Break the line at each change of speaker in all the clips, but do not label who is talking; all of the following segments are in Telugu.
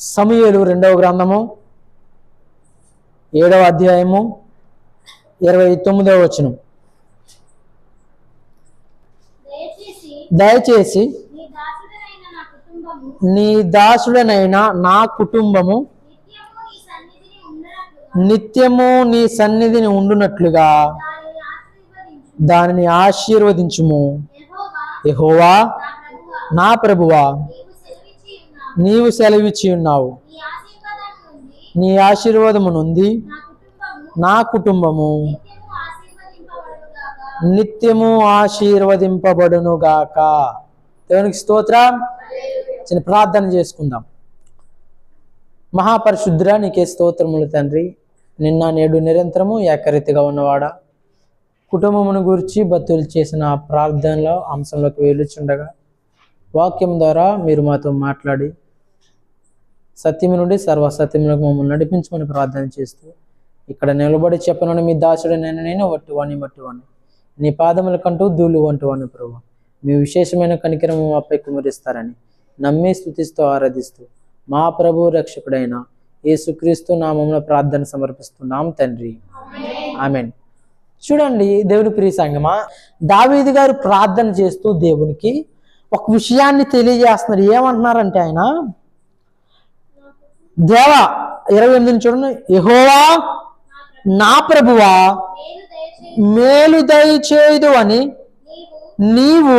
సమయలు రెండవ గ్రంథము ఏడవ అధ్యాయము ఇరవై తొమ్మిదవ వచనం.
దయచేసి నీ
దాసుడనైన నా కుటుంబము
నిత్యము నీ సన్నిధిని ఉండనట్లుగా దానిని ఆశీర్వదించు
దానిని ఆశీర్వదించుము.
ప్రభువా
నా ప్రభువా
నీవు సెలవిచ్చి ఉన్నావు. నీ
ఆశీర్వాదము నుండి
నా కుటుంబము నిత్యము
ఆశీర్వదింపబడునుగాక. దేవునికి స్తోత్రం. చిన్న ప్రార్థన చేసుకుందాం. మహాపరిశుద్ర నీకే స్తోత్రములు తండ్రి. నిన్న నేడు నిరంతరము ఏకరీతిగా ఉన్నవాడా. కుటుంబమును గురించి భక్తులు చేసిన ప్రార్థనలో అంశంలోకి వెళ్ళుచుండగా వాక్యం ద్వారా మీరు మాతో మాట్లాడి సత్యము నుండి సర్వసత్యములకు మమ్మల్ని నడిపించమని ప్రార్థన చేస్తూ ఇక్కడ నిలబడి చెప్పనని మీ దాసుడు నేను నేను వట్టువాణ్ణి వట్టువాణ్ణి నీ పాదముల కంటూ ధూళి వంటువాణ్ణి ప్రభు మీ విశేషమైన కనికరము మాపై కుమరిస్తారని నమ్మి స్థుతిస్తూ ఆరాధిస్తూ మా ప్రభు రక్షకుడైన యేసుక్రీస్తు నామంలో ప్రార్థన సమర్పిస్తున్నాం తండ్రి. ఆమెన్. చూడండి దేవుని ప్రియ సంగమా దావీది గారు ప్రార్థన చేస్తూ దేవునికి ఒక విషయాన్ని తెలియజేస్తున్నారు. ఏమంటున్నారంటే ఆయన దేవా ఇరవై ఎనిమిది చూడండి. యహోవా నా ప్రభువా మేలు దయచేయదు అని
నీవు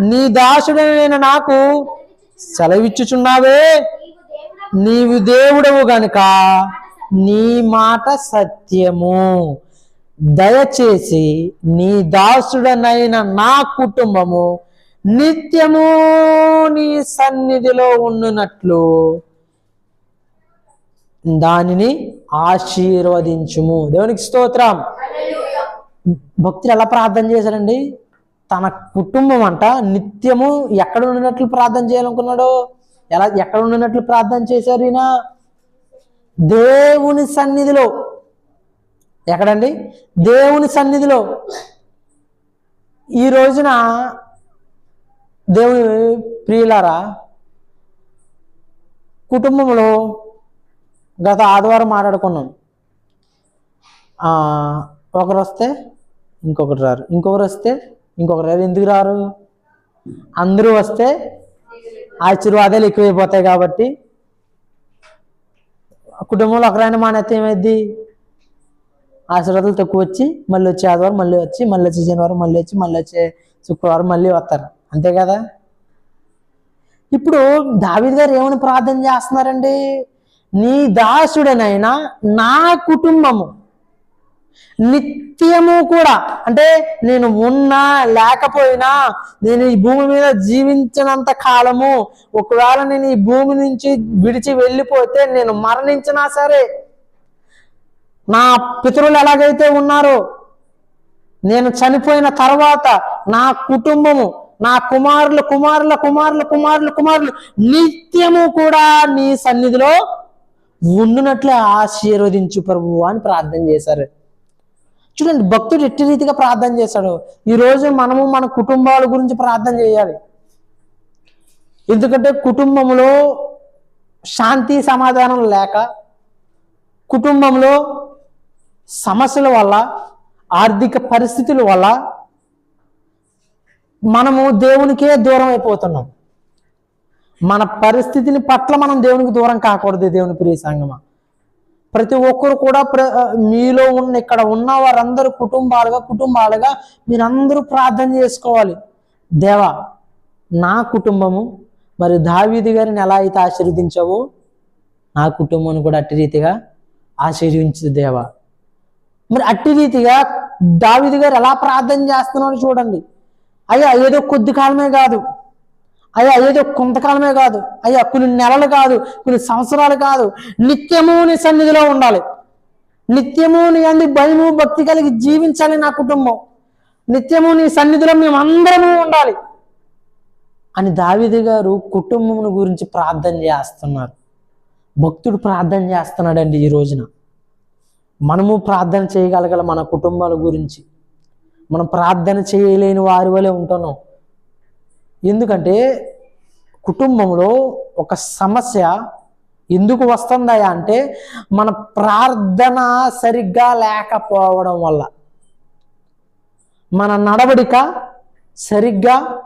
నీ
దాసుడైన నాకు సెలవిచ్చుచున్నావే.
నీవు దేవుడవు
నీవు దేవుడవు గనుక నీ మాట సత్యము. దయచేసి నీ దాసుడనైన నా కుటుంబము నిత్యము నీ సన్నిధిలో ఉండునట్లు దానిని ఆశీర్వదించుము. దేవునికి స్తోత్రం. భక్తులు ఎలా ప్రార్థన చేశారండి? తన కుటుంబం అంట నిత్యము ఎక్కడ ఉండినట్లు ప్రార్థన చేయాలనుకున్నాడు? ఎలా ఎక్కడ ఉండినట్లు ప్రార్థన చేశారు ఈయన? దేవుని సన్నిధిలో. ఎక్కడండి? దేవుని సన్నిధిలో. ఈ రోజున దేవుని ప్రియులారా కుటుంబంలో గత ఆదివారం మాట్లాడుకున్నాం. ఒకరు వస్తే ఇంకొకరు రారు. ఇంకొకరు వస్తే ఇంకొకరు రారు. ఎందుకు రారు? అందరూ వస్తే ఆశీర్వాదాలు ఎక్కువైపోతాయి కాబట్టి కుటుంబంలో ఒకరైనా మానేస్తే ఏమైంది ఆశీర్వాదాలు తక్కువ వచ్చి మళ్ళీ వచ్చే ఆదివారం మళ్ళీ వచ్చి మళ్ళీ వచ్చే శనివారం మళ్ళీ వచ్చి మళ్ళీ వచ్చే శుక్రవారం మళ్ళీ వస్తారు. అంతే కదా? ఇప్పుడు దావిద్ గారు ఏమని ప్రార్థన చేస్తున్నారండి? నీ దాసుడనైనా నా కుటుంబము నిత్యము కూడా అంటే నేను ఉన్నా లేకపోయినా నేను ఈ భూమి మీద జీవించినంత కాలము ఒకవేళ నేను ఈ భూమి నుంచి విడిచి వెళ్ళిపోతే నేను మరణించినా సరే నా పితరులు ఎలాగైతే ఉన్నారో నేను చనిపోయిన తర్వాత నా కుటుంబము నా కుమారులు కుమారుల కుమారుల కుమారుల కుమారులు నిత్యము కూడా నీ సన్నిధిలో ఉండునట్లే ఆశీర్వదించు ప్రభు అని ప్రార్థన చేశారు. చూడండి భక్తుడు ఎట్టి రీతిగా ప్రార్థన చేశాడు ఈరోజు మనము మన కుటుంబాల గురించి ప్రార్థన చేయాలి. ఎందుకంటే కుటుంబంలో శాంతి సమాధానం లేక కుటుంబంలో సమస్యల వల్ల ఆర్థిక పరిస్థితుల వల్ల మనము దేవునికే దూరం అయిపోతున్నాం. మన పరిస్థితిని పట్ల మనం దేవునికి దూరం కాకూడదు దేవుని ప్రియ సంగమా. ప్రతి ఒక్కరు కూడా ప్ర మీలో ఉన్న ఇక్కడ ఉన్న వారందరూ కుటుంబాలుగా కుటుంబాలుగా మీరందరూ ప్రార్థన చేసుకోవాలి. దేవా నా కుటుంబము మరి దావీది గారిని ఎలా అయితే ఆశీర్వదించావో నా కుటుంబాన్ని కూడా అట్టి రీతిగా ఆశీర్వించు దేవా. మరి అట్టి రీతిగా దావిది గారు ఎలా ప్రార్థన చేస్తున్నారో చూడండి. అయ్యా ఏదో కొద్ది కాలమే కాదు. అయ్యా ఏదో కొంతకాలమే కాదు. అయ్యా కొన్ని నెలలు కాదు కొన్ని సంవత్సరాలు కాదు. నిత్యము నీ సన్నిధిలో ఉండాలి. నిత్యము నీ అంది భయము భక్తి కలిగి జీవించాలి నా కుటుంబం. నిత్యము నీ సన్నిధిలో మేము అందరము ఉండాలి. అని దావిది గారు కుటుంబం గురించి ప్రార్థన చేస్తున్నారు. భక్తుడు ప్రార్థన చేస్తున్నాడండి ఈ రోజున. మనము ప్రార్థన చేయగలగల మన కుటుంబాల గురించి. మనం ప్రార్థన చేయలేని వారి వలె ఉంటున్నాం. ఎందుకంటే కుటుంబంలో ఒక సమస్య ఎందుకు వస్తుందా అంటే మన ప్రార్థన సరిగ్గా లేకపోవడం వల్ల. మన నడవడిక సరిగ్గా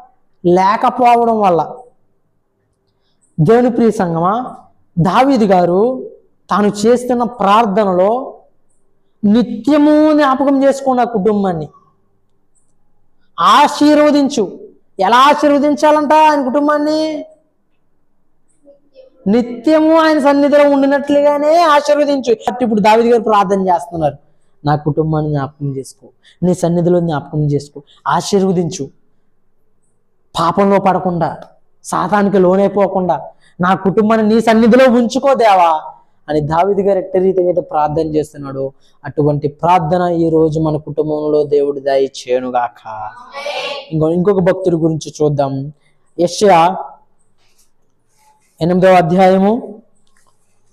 లేకపోవడం వల్ల. దేవుని ప్రియ సంగమా దావీది గారు తాను చేస్తున్న ప్రార్థనలో నిత్యము జ్ఞాపకం చేసుకున్న కుటుంబాన్ని ఆశీర్వదించు. ఎలా ఆశీర్వదించాలంట ఆయన కుటుంబాన్ని? నిత్యము ఆయన సన్నిధిలో ఉండినట్లుగానే ఆశీర్వదించు. కాబట్టి ఇప్పుడు దావిది గారు ప్రార్థన చేస్తున్నారు. నా కుటుంబాన్ని జ్ఞాపకం చేసుకో. నీ సన్నిధిలో జ్ఞాపకం చేసుకో. ఆశీర్వదించు. పాపంలో పడకుండా సాతానికి లోనైపోకుండా నా కుటుంబాన్ని నీ సన్నిధిలో ఉంచుకో దేవా. అని దావిది గారు ఎట్టి రీతిగా అయితే ప్రార్థన చేస్తున్నాడు అటువంటి ప్రార్థన ఈ రోజు మన కుటుంబంలో దేవుడు దయ చేయనుగాక. ఇంకో ఇంకొక భక్తుడి గురించి చూద్దాం. యెషయా ఎనిమిదవ అధ్యాయము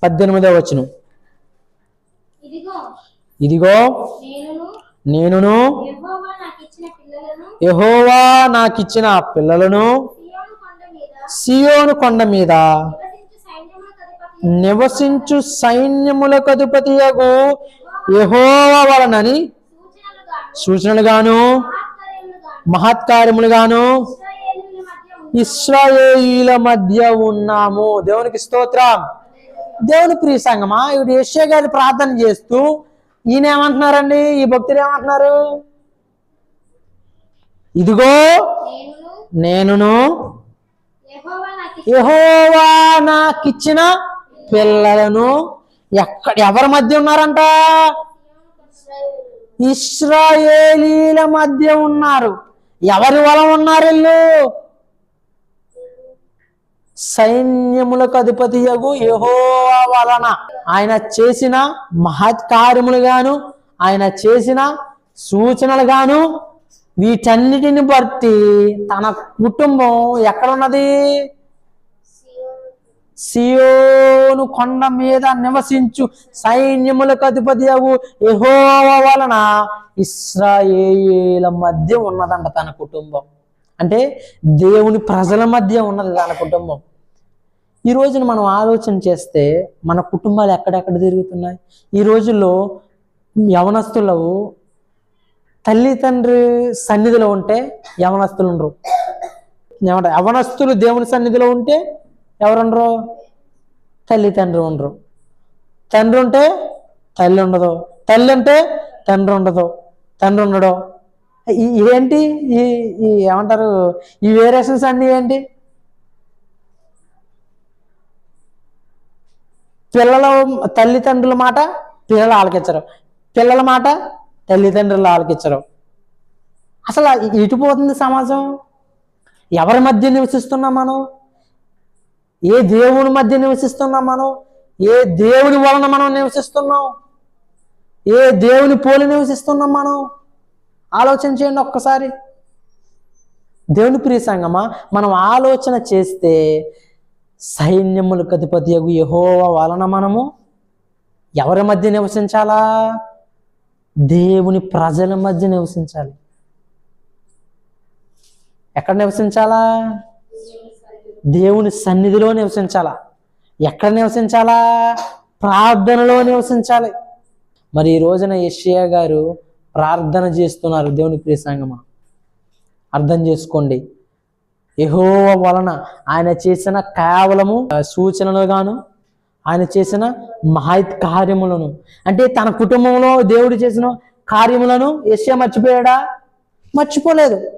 పద్దెనిమిదవ వచనం.
ఇదిగో నేనును యెహోవా నాకు ఇచ్చిన పిల్లలను
యెహోవా నాకిచ్చిన పిల్లలను
సియోను కొండ మీద. నివసించు సైన్యముల
నివసించు సైన్యములకు అధిపతియగు యెహోవా వలనని
సూచనలుగాను మహత్కార్యములుగాను
ఇస్రాయేలీల
ఉన్నాము
మధ్య ఉన్నాము. దేవునికి స్తోత్రం. దేవుని ప్రియ సంగమా ఇప్పుడు యెషయా గారి ప్రార్థన చేస్తూ ఈయన ఏమంటున్నారండి? ఈ భక్తులు ఏమంటున్నారు? ఇదిగో
నేనును యెహోవా
నాకిచ్చిన పిల్లలను ఎక్కడ ఎవరి మధ్య ఉన్నారంట? ఇస్రాయేలీల మధ్య ఉన్నారు. ఎవరి వలం ఉన్నారు వీళ్ళు? సైన్యములకు అధిపతి యగు వలన. ఆయన చేసిన మహత్కార్యములుగాను ఆయన చేసిన సూచనలు గాను వీటన్నిటిని బట్టి తన కుటుంబం ఎక్కడ ఉన్నది
సియోను
కొండ మీద నివసించు సైన్యములకు అధిపతి అవు యెహోవా వలన ఇస్రాయేల మధ్య ఉన్నదంట తన కుటుంబం. అంటే దేవుని ప్రజల మధ్య ఉన్నది తన కుటుంబం. ఈ రోజున మనం ఆలోచన చేస్తే మన కుటుంబాలు ఎక్కడెక్కడ తిరుగుతున్నాయి? ఈ రోజుల్లో యవనస్తులు తల్లిదండ్రి సన్నిధిలో ఉంటే యవనస్తులు ఉండరు. యవనస్తులు దేవుని సన్నిధిలో ఉంటే ఎవరుండరు? తల్లి తండ్రి ఉండరు. తండ్రి ఉంటే తల్లి ఉండదు. తల్లి ఉంటే తండ్రి ఉండదు. తండ్రి ఉండడు. ఇదేంటి ఏంటి ఈ ఈ ఏమంటారు? ఈ వేరియేషన్స్ అన్నీ ఏంటి? పిల్లల తల్లిదండ్రుల మాట పిల్లలు ఆలకించరు. పిల్లల మాట తల్లిదండ్రులు ఆలకించరు. అసలు ఇటు పోతుంది సమాజం? ఎవరి మధ్య నివసిస్తున్నాం మనం? ఏ దేవుని మధ్య నివసిస్తున్నాం మనం? ఏ దేవుని వలన మనం నివసిస్తున్నాం? ఏ దేవుని పోలి నివసిస్తున్నాం మనం? ఆలోచన చేయండి ఒక్కసారి. దేవుని ప్రియ సంగమా మనం ఆలోచన చేస్తే సైన్యములకు అధిపతి అగు యహోవా వలన మనము ఎవరి మధ్య నివసించాలా? దేవుని ప్రజల మధ్య నివసించాలి. ఎక్కడ నివసించాలా? దేవుని సన్నిధిలో నివసించాలా? ఎక్కడ నివసించాలా? ప్రార్థనలో నివసించాలి. మరి ఈ రోజున యషియా గారు ప్రార్థన చేస్తున్నారు దేవుని ప్రియ సంగమా. అర్థం చేసుకోండి. యెహోవా వలన ఆయన చేసిన కేవలము సూచనలుగాను ఆయన చేసిన మహత్ కార్యములను. అంటే తన కుటుంబంలో దేవుడు చేసిన కార్యములను యెషయా మర్చిపోయాడా? మర్చిపోలేదు.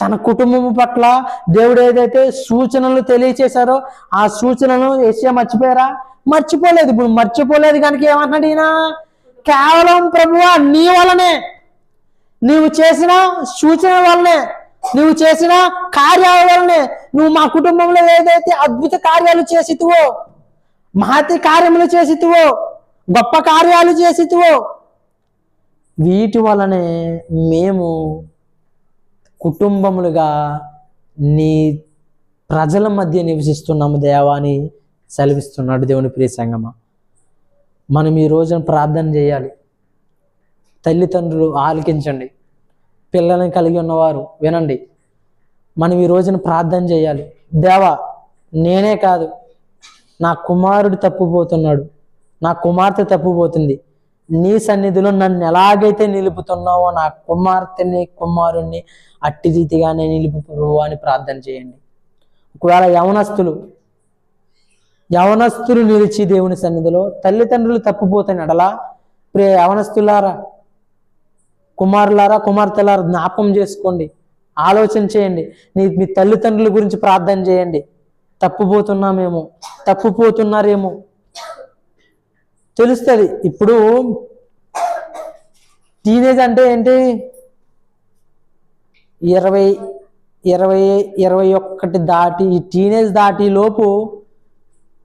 తన కుటుంబం పట్ల దేవుడు ఏదైతే సూచనలు తెలియచేశారో ఆ సూచనలు యెషయా మర్చిపోయారా? మర్చిపోలేదు. ఇప్పుడు మర్చిపోలేదు కనుక ఏమంటున్నాడు ఈయన? కేవలం ప్రభువా నీ వలనే. నీవు చేసిన సూచన వలనే. నువ్వు చేసిన కార్యాల వలనే. నువ్వు మా కుటుంబంలో ఏదైతే అద్భుత కార్యాలు చేసితువో మహతి కార్యములు చేసితువో గొప్ప కార్యాలు చేసితువో వీటి వలనే మేము కుటుంబములుగా నీ ప్రజల మధ్య నివసిస్తున్నాము దేవా అని సెలవిస్తున్నాడు దేవుని ప్రియ సంగమ. మనం ఈ రోజున ప్రార్థన చేయాలి. తల్లిదండ్రులు ఆలకించండి. పిల్లల్ని కలిగి ఉన్నవారు వినండి. మనం ఈ రోజున ప్రార్థన చేయాలి. దేవా నేనే కాదు. నా కుమారుడు తప్పుపోతున్నాడు. నా కుమార్తె తప్పుపోతుంది. నీ సన్నిధిలో నన్ను ఎలాగైతే నిలుపుతున్నావో నా కుమార్తెని కుమారుణ్ణి అట్టి రీతిగానే నిలుపు ప్రభువా అని ప్రార్థన చేయండి. ఒకవేళ యవనస్తులు యవనస్తులు నిలిచి దేవుని సన్నిధిలో తల్లిదండ్రులు తప్పిపోతాయి అడలా ప్రియ యవనస్తులారా కుమారులారా కుమార్తెలారా జ్ఞాపం చేసుకోండి. ఆలోచన చేయండి. నీ మీ తల్లిదండ్రుల గురించి ప్రార్థన చేయండి. తప్పుపోతున్నామేమో తప్పుపోతున్నారేమో తెలుస్తుంది. ఇప్పుడు టీనేజ్ అంటే ఏంటి? ఇరవై ఇరవై ఇరవై ఒక్కటి దాటి ఈ టీనేజ్ దాటి లోపు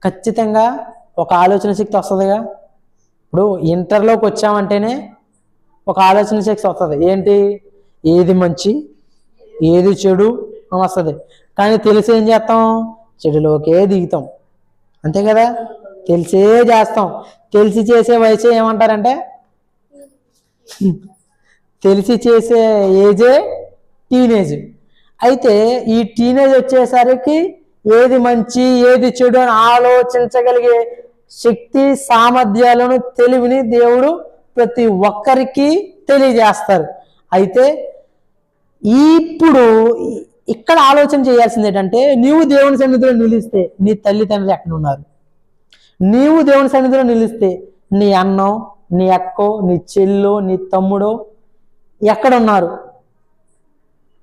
ఖచ్చితంగా ఒక ఆలోచన శక్తి వస్తుందిగా. ఇప్పుడు ఇంటర్లోకి వచ్చామంటేనే ఒక ఆలోచన శక్తి వస్తుంది. ఏంటి? ఏది మంచి ఏది చెడు అని వస్తుంది. కానీ తెలిసి ఏం చేస్తాం? చెడులోకే దిగుతాం. అంతే కదా? తెలిసే చేస్తాం. తెలిసి చేసే వయసు ఏమంటారంటే? తెలిసి చేసే ఏజే టీనేజ్. అయితే ఈ టీనేజ్ వచ్చేసరికి ఏది మంచి ఏది చెడు అని ఆలోచించగలిగే శక్తి సామర్థ్యాలను తెలివిని దేవుడు ప్రతి ఒక్కరికి తెలియజేస్తారు. అయితే ఇప్పుడు ఇక్కడ ఆలోచన చేయాల్సింది ఏంటంటే నీవు దేవుని సన్నిధిలో నిలిస్తే నీ తల్లిదండ్రులు ఎక్కడ ఉన్నారు? నీవు దేవుని సన్నిధిలో నిలిస్తే నీ అన్నో నీ అక్కో నీ చెల్లో నీ తమ్ముడో ఎక్కడున్నారు?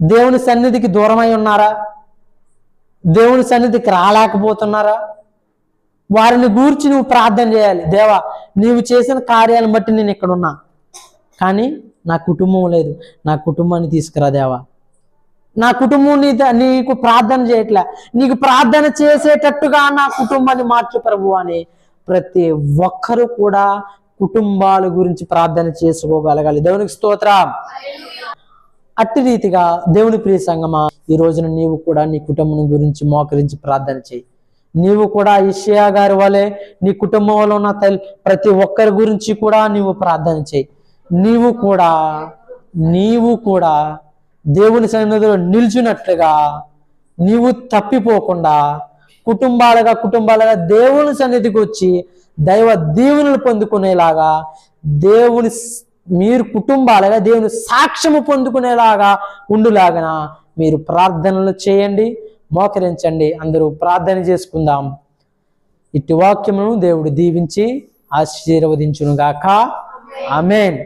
దేవుని సన్నిధికి దూరమై ఉన్నారా? దేవుని సన్నిధికి రాలేకపోతున్నారా? వారిని గూర్చి నువ్వు ప్రార్థన చేయాలి. దేవా నీవు చేసిన కార్యాలను బట్టి నేను ఇక్కడ ఉన్నా కానీ నా కుటుంబం లేదు. నా కుటుంబాన్ని తీసుకురా దేవా. నా కుటుంబం నీ నీకు ప్రార్థన చేయట్లే. నీకు ప్రార్థన చేసేటట్టుగా నా కుటుంబాన్ని మార్చు ప్రభు అని ప్రతి ఒక్కరు కూడా కుటుంబాల గురించి ప్రార్థన చేసుకోగలగాలి. దేవునికి స్తోత్ర. అట్టి రీతిగా దేవుని ప్రియ సంగమా ఈ రోజున నీవు కూడా నీ కుటుంబం గురించి మోకరించి ప్రార్థన చేయి. నీవు కూడా ఇషయా గారి వలె నీ కుటుంబంలో ఉన్న తల్లి ప్రతి ఒక్కరి గురించి కూడా నీవు ప్రార్థన చేయి. నీవు కూడా నీవు కూడా దేవుని సన్నిధిలో నిల్చున్నట్లుగా నీవు తప్పిపోకుండా కుటుంబాలుగా కుటుంబాలుగా దేవుని సన్నిధికి వచ్చి దైవ దీవెనలు పొందుకునేలాగా దేవుని మీరు కుటుంబాలుగా దేవుని సాక్ష్యము పొందుకునేలాగా ఉండులాగన మీరు ప్రార్థనలు చేయండి మోకరించండి అందరూ ప్రార్థన చేసుకుందాం. ఇటు వాక్యమును దేవుడు దీవించి ఆశీర్వదించునుగాక. ఆమెన్.